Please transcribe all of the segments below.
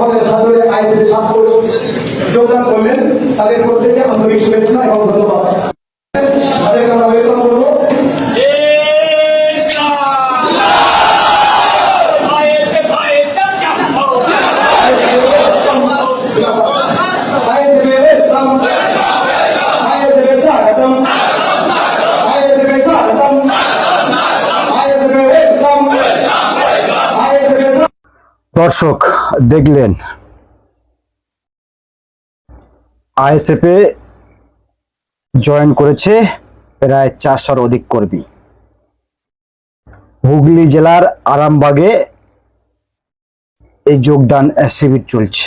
আমাদের সাথে আইসিএর ছাত্র যোগদান করলেন। তাদের প্রত্যেকে আন্তরিক শুভেচ্ছা এবং ধন্যবাদ। দর্শক, দেখলেন। আইএসএফে জয়েন করেছে প্রায় চারশোর অধিক কর্মী। হুগলি জেলার আরামবাগে এই যোগদান শিবির চলছে।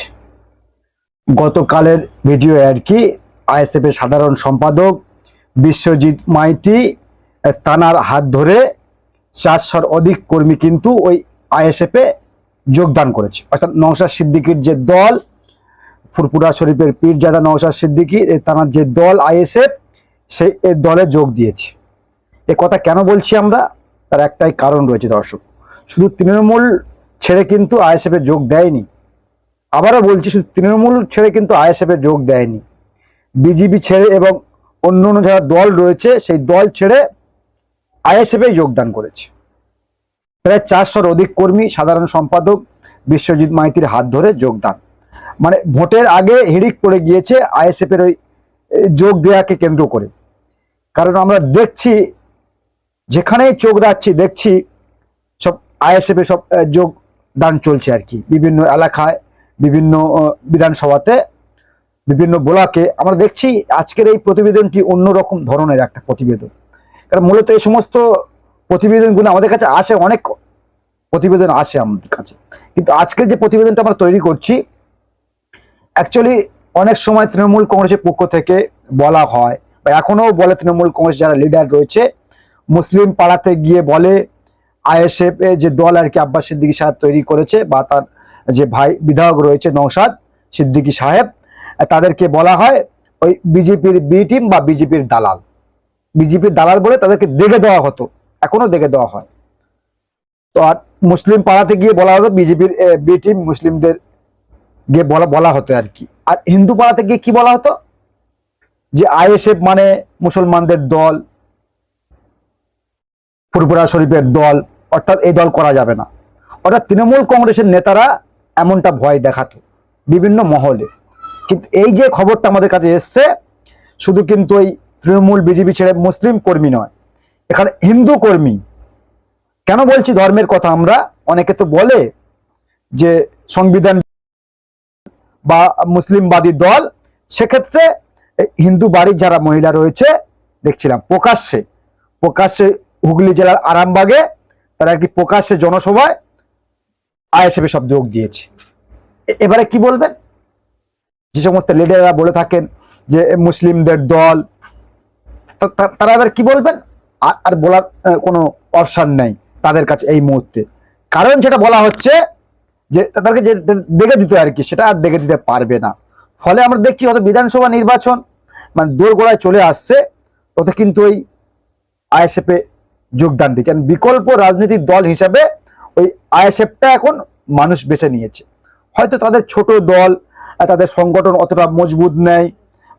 গতকালের ভিডিও আর কি, আইএসএফ এর সাধারণ সম্পাদক বিশ্বজিৎ মাইতি তানার হাত ধরে চারশোর অধিক কর্মী কিন্তু ওই আইএসএফ যোগদান করেছে। অর্থাৎ নওশাদ সিদ্দিকির যে দল ফুরপুরা শরীফের পীরজাদা নওশাদ সিদ্দিকি, এ তানার যে দল, আইএসএফ সেই দলে যোগ দিয়েছে। এ কথা কেন বলছি আমরা? তার একটাই কারণ রয়েছে দর্শক। শুধু তৃণমূল ছেড়ে কিন্তু আইএসএফ এ যোগ দেয়নি। আবারও বলছি, শুধু তৃণমূল ছেড়ে কিন্তু আইএসএফ যোগ দেয়নি। বিজেপি ছেড়ে এবং অন্য অন্য যারা দল রয়েছে, সেই দল ছেড়ে আইএসএফ এ যোগদান করেছে। প্রায় চারশোর অধিক কর্মী সাধারণ সম্পাদক বিশ্বজিৎ মাইতির হাত ধরে যোগদান। মানে ভোটের আগে হিড়িক পড়ে গিয়েছে আইএসএফ এর ওই যোগ দেওয়াকে কেন্দ্র করে। কারণ আমরা দেখছি, যেখানেই চোখ রাখছি, দেখছি সব আইএসএফ সব যোগদান চলছে আর কি। বিভিন্ন এলাকায়, বিভিন্ন বিধানসভাতে, বিভিন্ন ব্লকে আমরা দেখছি আজকের এই প্রতিবেদনটি অন্যরকম ধরনের একটা প্রতিবেদন। কারণ মূলত এই সমস্ত প্রতিবেদনগুলো আমাদের কাছে আসে, অনেক প্রতিবেদন আসে আমাদের কাছে। কিন্তু আজকের যে প্রতিবেদনটা আমরা তৈরি করছি অ্যাকচুয়ালি অনেক সময় তৃণমূল কংগ্রেসের পক্ষ থেকে বলা হয়, বা এখনও বলে তৃণমূল কংগ্রেস যারা লিডার রয়েছে, মুসলিম পাড়াতে গিয়ে বলে আইএসএফ যে দল আর কি আব্বাস সিদ্দিকী সাহেব তৈরি করেছে, বা তার যে ভাই বিধায়ক রয়েছে নৌসাদ সিদ্দিকী সাহেব, তাদেরকে বলা হয় ওই বিজেপির বি টিম বা বিজেপির দালাল। বিজেপির দালাল বলে তাদেরকে দেখে দেওয়া হতো। এখনও দেখে দেওয়া হয়। তো আর মুসলিম পাড়াতে গিয়ে বলা হতো, বিজেপির বি টিম মুসলিমদের গিয়ে বলা বলা হতো আর কি। আর হিন্দু পাড়াতে গিয়ে কি বলা হতো? যে আইএসএফ মানে মুসলমানদের দল ফুরফুরা শরীফের দল, অর্থাৎ এই দল করা যাবে না। অর্থাৎ তৃণমূল কংগ্রেসের নেতারা এমনটা ভয় দেখাতো বিভিন্ন মহলে। কিন্তু এই যে খবরটা আমাদের কাছে এসছে, শুধু কিন্তু ওই তৃণমূল, বিজেপি ছেড়ে মুসলিম কর্মী নয় এখানে হিন্দু কর্মী। কেন বলছি ধর্মের কথা? আমরা অনেকে তো বলে যে সংবিধান বা মুসলিমবাদী দল, সেক্ষেত্রে হিন্দু বাড়ির যারা মহিলা রয়েছে, দেখছিলাম প্রকাশ্যে প্রকাশ্যে হুগলি জেলার আরামবাগে তারা কি প্রকাশ্যে জনসভায় আইএসএফ সব যোগ দিয়েছে। এবারে কি বলবেন? যে সমস্ত লিডাররা বলে থাকেন যে মুসলিমদের দল তারা এবার কি বলবেন? আর- বলার কোনো অপশান নেই তাদের কাছে এই মুহূর্তে। কারণ যেটা বলা হচ্ছে যে, তাদেরকে যে দেখে দিতে আর কি, সেটা আর দেখে দিতে পারবে না। ফলে আমরা দেখছি হয়তো বিধানসভা নির্বাচন মানে দোরগোড়ায় চলে আসছে তত কিন্তু ওই আইএসএফ যোগদান দিচ্ছেন বিকল্প রাজনীতির দল হিসাবে ওই আইএসএফটা এখন মানুষ বেছে নিয়েছে। হয়তো তাদের ছোট দল, তাদের সংগঠন অতটা মজবুত নেই,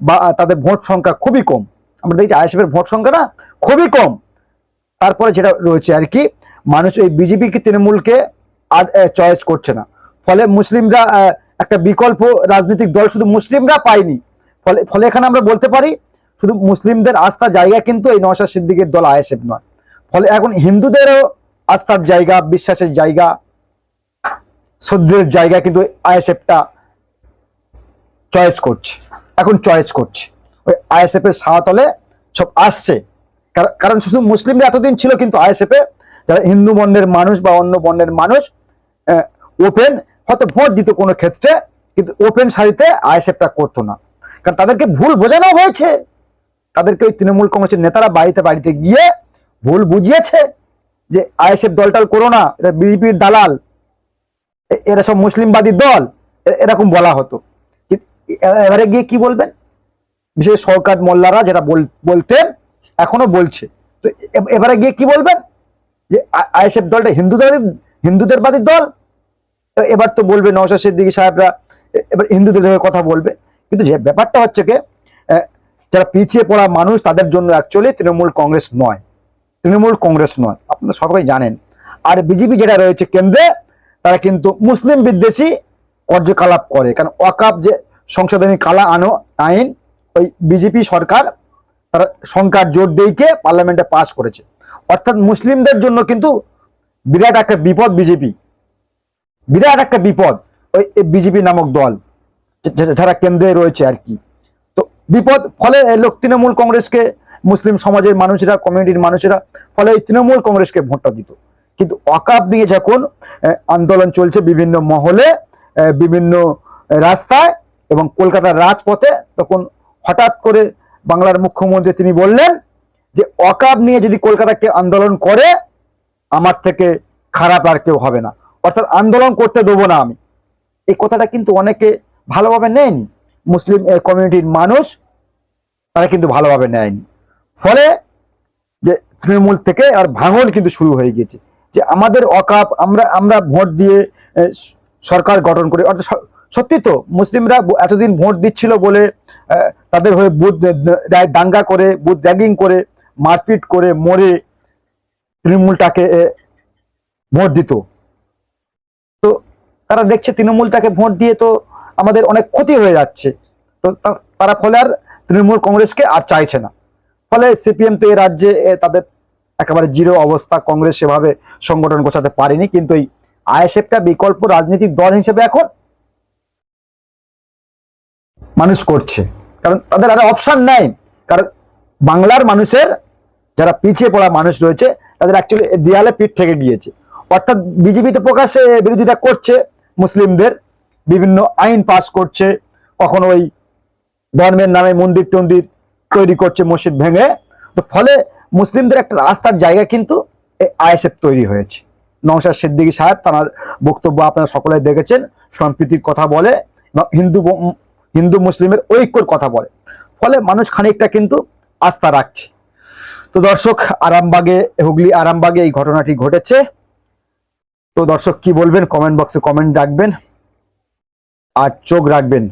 বা তাদের ভোট সংখ্যা খুবই কম। আমরা দেখছি আইএসএফ এর ভোট সংখ্যা না খুবই কম। তারপরে যেটা রয়েছে আর কি, মানুষ এই বিজেপি কি, তৃণমূলকে আর চয়েস করছে না। ফলে মুসলিমরা একটা বিকল্প রাজনৈতিক দল শুধু মুসলিমরা পায়নি। ফলে ফলে এখানে আমরা বলতে পারি, শুধু মুসলিমদের আস্থার জায়গা কিন্তু এই নওশাদ সিদ্দিকের দল আইএসএফ নয়। ফলে এখন হিন্দুদেরও আস্থার জায়গা, বিশ্বাসের জায়গা, শ্রদ্ধের জায়গা কিন্তু আইএসএফটা চয়েস করছে। এখন চয়েস করছে। ওই আইএসএফ এর সাহাতলে সব আসছে। কার- কারণ শুধু মুসলিমরা এতদিন ছিল, কিন্তু আইএসএফ এ যারা হিন্দু বর্ণের মানুষ বা অন্য বর্ণের মানুষ ওপেন, হয়তো ভোট দিত কোনো ক্ষেত্রে, কিন্তু ওপেন সারিতে আইএসএফটা করতো না। কারণ তাদেরকে ভুল বোঝানো হয়েছে। তাদেরকে ওই তৃণমূল কংগ্রেসের নেতারা বাড়িতে বাড়িতে গিয়ে ভুল বুঝিয়েছে যে আইএসএফ দলটাল করো না এটা বিজেপির দালাল এরা সব মুসলিমবাদী দল এরকম বলা হতো। এবারে গিয়ে কি বলবেন? বিশেষ সরকার মোল্লারা যেটা বল- বলতেন, এখনও বলছে। তো এবারে গিয়ে কি বলবেন? যে আইএসএফ দলটা হিন্দু দল হিন্দুদের বাদী দল? এবার তো বলবে নওশাদ সিদ্দিকী সাহেবরা এবার হিন্দুদের কথা বলবে। কিন্তু যে ব্যাপারটা হচ্ছে কি যারা পিছিয়ে পড়া মানুষ, তাদের জন্য অ্যাকচুয়ালি তৃণমূল কংগ্রেস নয়। তৃণমূল কংগ্রেস নয়। আপনারা সবাই জানেন। আর বিজেপি যেটা রয়েছে কেন্দ্রে, তারা কিন্তু মুসলিম বিদ্বেষী কার্যকলাপ করে। কারণ ওয়াকাপ যে সংশোধনী কালা আনো, আইন ওই বিজেপি সরকার তারা সংখ্যার জোর দিয়েকে পার্লামেন্টে পাস করেছে। অর্থাৎ মুসলিমদের জন্য কিন্তু বিরাট একটা বিপদ বিজেপি। বিরাট একটা বিপদ ওই বিজেপি নামক দল যারা কেন্দ্রে রয়েছে আর কি। তো বিপদ, ফলে লোক তৃণমূল কংগ্রেসকে, মুসলিম সমাজের মানুষেরা কমিউনিটির মানুষেরা, ফলে এই তৃণমূল কংগ্রেসকে ভোটটা দিত। কিন্তু অকাপ নিয়ে যখন আন্দোলন চলছে বিভিন্ন মহলে বিভিন্ন রাস্তায় এবং কলকাতার রাজপথে, তখন হঠাৎ করে বাংলার মুখ্যমন্ত্রী তিনি বললেন যে অকাব নিয়ে যদি কলকাতাকে আন্দোলন করে, আমার থেকে খারাপ আর কেউ হবে না। অর্থাৎ আন্দোলন করতে দেবো না আমি। এই কথাটা কিন্তু অনেকে ভালোভাবে নেয়নি। মুসলিম কমিউনিটির মানুষ তারা কিন্তু ভালোভাবে নেয়নি। ফলে যে তৃণমূল থেকে আর ভাঙন কিন্তু শুরু হয়ে গিয়েছে। যে আমাদের অকাপ আমরা আমরা ভোট দিয়ে সরকার গঠন করে, অর্থাৎ সত্যি তো, মুসলিমরা এতদিন ভোট দিচ্ছিল বলে তাদের হয়ে বুথ দাঙ্গা করে, বুথ র্যাগিং করে, মারপিট করে মরে তৃণমূলটাকে ভোট দিত। তো তারা দেখছে তৃণমূলটাকে ভোট দিয়ে তো আমাদের অনেক ক্ষতি হয়ে যাচ্ছে। তো তারা ফলে আর তৃণমূল কংগ্রেসকে আর চাইছে না। ফলে সিপিএম তো এই রাজ্যে তাদের একেবারে জিরো অবস্থা, কংগ্রেস সেভাবে সংগঠন গোছাতে পারেনি। কিন্তু এই আইএসএফটা বিকল্প রাজনৈতিক দল হিসেবে এখন মানুষ করছে। কারণ তাদের আর অপশন নাই। কারণ বাংলার মানুষের যারা পিছিয়ে পড়া মানুষ রয়েছে, তাদের অ্যাকচুয়ালি দেয়ালে পিঠ থেকে গিয়েছে। অর্থাৎ বিজেপি তো প্রকাশ্যে বিরোধিতা করছে মুসলিমদের। বিভিন্ন আইন পাস করছে। কখনো ওই ধর্মের নামে মন্দির টন্দির তৈরি করছে, মসজিদ ভেঙে। তো ফলে মুসলিমদের একটা রাস্তার জায়গা কিন্তু এই আইএসএফ তৈরি হয়েছে। নওশাদ সিদ্দিকী সাহেব, তার বক্তব্য আপনারা সকলে দেখেছেন। সম্প্রীতির কথা বলে। হিন্দু হিন্দু মুসলিমের ঐক্যর কথা বলে। ফলে মানুষ খানিকটা কিন্তু আস্থা রাখছে। তো দর্শক, আরামবাগে, হুগলি আরামবাগে এই ঘটনাটি ঘটেছে। তো দর্শক, কি বলবেন? কমেন্ট বক্সে কমেন্ট রাখবেন আর চোখ রাখবেন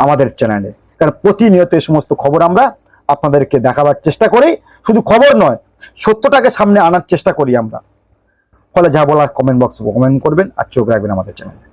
আমাদের চ্যানেলে কারণ প্রতিনিয়ত এই সমস্ত খবর আমরা আপনাদেরকে দেখাবার চেষ্টা করি। শুধু খবর নয়, সত্যটাকে সামনে আনার চেষ্টা করি আমরা। ফলে যা বলার কমেন্ট বক্সে কমেন্ট করবেন আর চোখ রাখবেন আমাদের চ্যানেলে